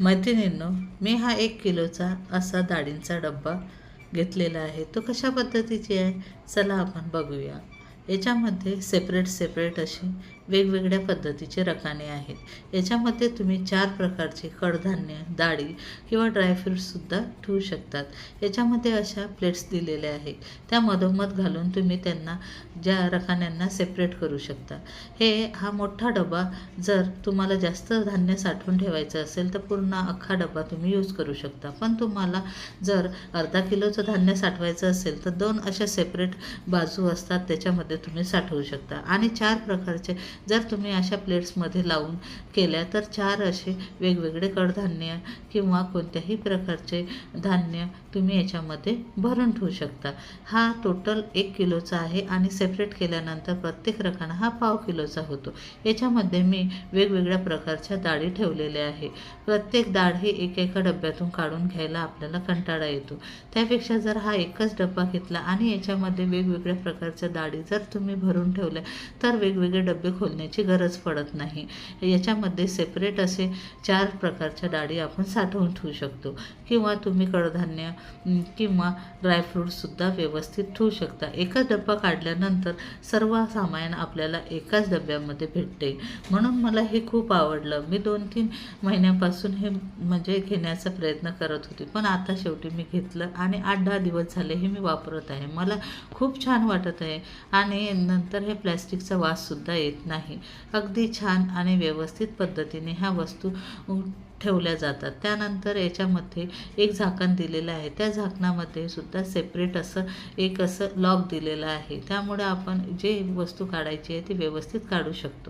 मैत्रिणींनो मी हा एक किलोचा असा डाळींचा डब्बा घेतलेला आहे. तो कशा पद्धतीची आहे? चला आपण बघूया. याच्यामध्ये सेपरेट सेपरेट अशी वेगवेगळ्या पद्धतीचे रकाने आहेत. याच्यामध्ये तुम्ही चार प्रकारचे कडधान्य डाळी किंवा ड्रायफ्रूट्ससुद्धा ठेवू शकतात. याच्यामध्ये अशा प्लेट्स दिलेल्या आहेत. त्या मधोमध घालून तुम्ही त्यांना ज्या रकान्यांना सेपरेट करू शकता. हे हा मोठा डबा जर तुम्हाला जास्त धान्य साठवून ठेवायचं असेल तर पूर्ण अख्खा डबा तुम्ही यूज करू शकता. पण तुम्हाला जर अर्धा किलोचं धान्य साठवायचं असेल तर दोन अशा सेपरेट बाजू असतात त्याच्यामध्ये तुम्ही साठवू शकता. आणि चार प्रकारचे जर तुम्ही अशा प्लेट्समध्ये लावून केल्या तर चार असे वेगवेगळे कडधान्य किंवा कोणत्याही प्रकारचे धान्य तुम्ही याच्यामध्ये भरून ठेवू शकता. हा टोटल एक किलोचा आहे आणि सेपरेट केल्यानंतर प्रत्येक रकाना हा पाव किलोचा होतो. याच्यामध्ये मी वेगवेगळ्या प्रकारच्या डाळी ठेवलेल्या आहे. प्रत्येक डाळ ही एकेका डब्यातून काढून घ्यायला आपल्याला कंटाळा येतो. त्यापेक्षा जर हा एकच डब्बा घेतला आणि याच्यामध्ये वेगवेगळ्या प्रकारच्या डाळी जर तुम्ही भरून ठेवल्या तर वेगवेगळे डबे खोल खोलण्याची गरज पडत नाही. याच्यामध्ये सेपरेट असे चार प्रकारच्या डाळी आपण साठवून ठेवू शकतो. किंवा तुम्ही कडधान्य किंवा ड्रायफ्रूटसुद्धा व्यवस्थित ठेवू शकता. एकच डब्बा काढल्यानंतर सर्व सामान आपल्याला एकाच डब्यामध्ये भेटते. म्हणून मला हे खूप आवडलं. मी दोन तीन महिन्यापासून हे म्हणजे घेण्याचा प्रयत्न करत होते. पण आता शेवटी मी घेतलं आणि आठ दहा दिवस झाले हे मी वापरत आहे. मला खूप छान वाटत आहे. आणि नंतर हे प्लॅस्टिकचा वाससुद्धा येत नाही. अगदी छान आणि व्यवस्थित पद्धतीने ह्या वस्तू ठेवल्या जातात. त्यानंतर याच्यामध्ये एक झाकण दिलेलं आहे. त्या झाकणामध्ये सुद्धा सेपरेट असं एक असं लॉक दिलेलं आहे. त्यामुळे आपण जे वस्तू काढायची आहे ती व्यवस्थित काढू शकतो.